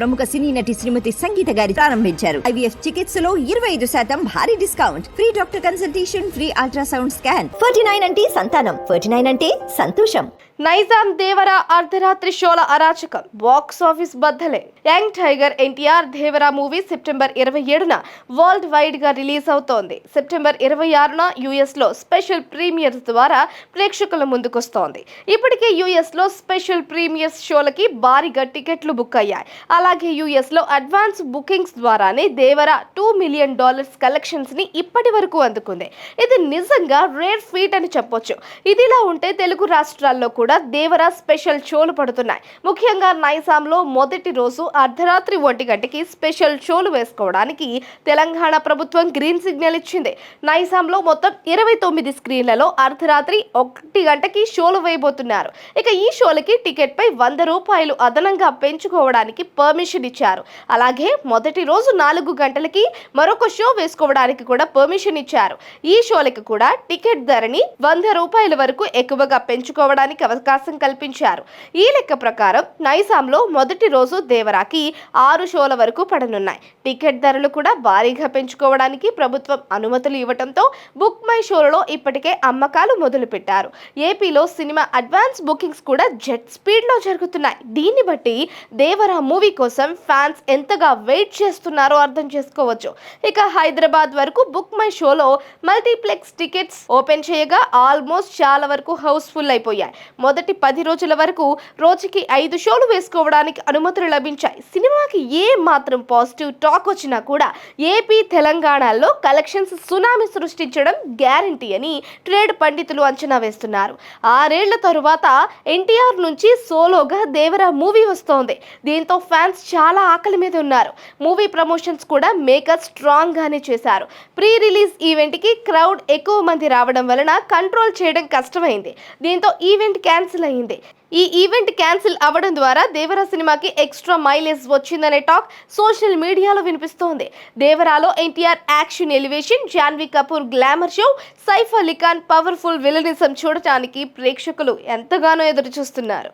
ప్రముఖ సినీ నటి శ్రీమతి సంగీత గారి ప్రారంభించారు. ఐవీఎఫ్ చికిత్సలో ఇరవై ఐదు శాతం భారీ discount. Free doctor consultation free ultrasound scan. Forty nine అంటే సంతానం. ఫోర్టీ నైన్ అంటే సంతోషం. నైజాం దేవర అర్ధరాత్రి షోల అరాచకం. Box office బద్దలే. Young tiger NTR Devara movie September ఇరవై ఏడున వరల్డ్ వైడ్గా రిలీజ్ అవుతోంది. సెప్టెంబర్ ఇరవై ఆరున యుఎస్లో స్పెషల్ ప్రీమియర్స్ ద్వారా ప్రేక్షకుల ముందుకొస్తోంది. ఇప్పటికే యుఎస్లో స్పెషల్ ప్రీమియర్స్ షోలకి భారీగా టికెట్లు బుక్ అయ్యాయి. అలాగే యుఎస్లో అడ్వాన్స్ బుకింగ్స్ ద్వారానే దేవర టూ మిలియన్ డాలర్స్ కలెక్షన్స్ని ఇప్పటి వరకు అందుకుంది. ఇది నిజంగా రేర్ ఫీట్ అని చెప్పొచ్చు. ఇదిలా ఉంటే తెలుగు రాష్ట్రాల్లో కూడా దేవర స్పెషల్ షోలు పడుతున్నాయి. ముఖ్యంగా నైజాంలో మొదటి రోజు అర్ధరాత్రి ఒంటి గంటకి స్పెషల్ షోలు వేసుకోవడానికి తెలంగాణ ప్రభుత్వం గ్రీన్ సిగ్నల్ ఇచ్చింది. నైజాంలో మొత్తం ఇరవై తొమ్మిది స్క్రీన్లలో అర్ధరాత్రి ఒకటి గంటకి షోలు వేయబోతున్నారు. ఇక ఈ షోలకి టికెట్ పై వంద రూపాయలు అదనంగా పెంచుకోవడానికి పర్మిషన్ పర్మిషన్ ఇచ్చారు. అలాగే మొదటి రోజు నాలుగు గంటలకి మరొక షో వేసుకోవడానికి కూడా పర్మిషన్ ఇచ్చారు. ఈ షోలకు కూడా టికెట్ ధరని వంద రూపాయల వరకు ఎక్కువగా పెంచుకోవడానికి అవకాశం కల్పించారు. ఈ లెక్క ప్రకారం నైజాంలో మొదటి రోజు దేవరాకి ఆరు షోల వరకు పడనున్నాయి. టికెట్ ధరలు కూడా భారీగా పెంచుకోవడానికి ప్రభుత్వం అనుమతులు ఇవ్వడంతో బుక్ మై షోలలో ఇప్పటికే అమ్మకాలు మొదలుపెట్టారు. ఏపీలో సినిమా అడ్వాన్స్ బుకింగ్స్ కూడా జెట్ స్పీడ్లో జరుగుతున్నాయి. దీన్ని బట్టి దేవరా మూవీ కోసం కోసం ఫ్యాన్స్ ఎంతగా వెయిట్ చేస్తున్నారో అర్థం చేసుకోవచ్చు. ఇక హైదరాబాద్ వరకు బుక్ మై షోలో మల్టీప్లెక్స్ టికెట్స్ ఓపెన్ చేయగా ఆల్మోస్ట్ చాలా వరకు హౌస్ఫుల్ అయిపోయాయి. మొదటి పది రోజుల వరకు రోజుకి ఐదు షోలు వేసుకోవడానికి అనుమతులు లభించాయి. సినిమాకి ఏ మాత్రం పాజిటివ్ టాక్ వచ్చినా కూడా ఏపీ తెలంగాణలో కలెక్షన్స్ సునామీ సృష్టించడం గ్యారంటీ అని ట్రేడ్ పండితులు అంచనా వేస్తున్నారు. ఆరేళ్ళ తరువాత ఎన్టీఆర్ నుంచి సోలోగా దేవరా మూవీ వస్తోంది. దీంతో ఫ్యాన్స్ చాలా ఆకలి మీద ఉన్నారు. మూవీ ప్రమోషన్స్ కూడా మేకర్స్ స్ట్రాంగ్ గానే చేశారు. ప్రీ రిలీజ్ ఈవెంట్కి క్రౌడ్ ఎక్కువ మంది రావడం వలన కంట్రోల్ చేయడం కష్టమైంది. దీంతో ఈవెంట్ క్యాన్సిల్ అయింది. ఈ ఈవెంట్ క్యాన్సిల్ అవ్వడం ద్వారా దేవరా సినిమాకి ఎక్స్ట్రా మైలేజ్ వచ్చిందనే టాక్ సోషల్ మీడియాలో వినిపిస్తోంది. దేవరాలో NTR action elevation Janhvi Kapoor glamour show Saif Ali Khan powerful villainism చూడటానికి ప్రేక్షకులు ఎంతగానో ఎదురు చూస్తున్నారు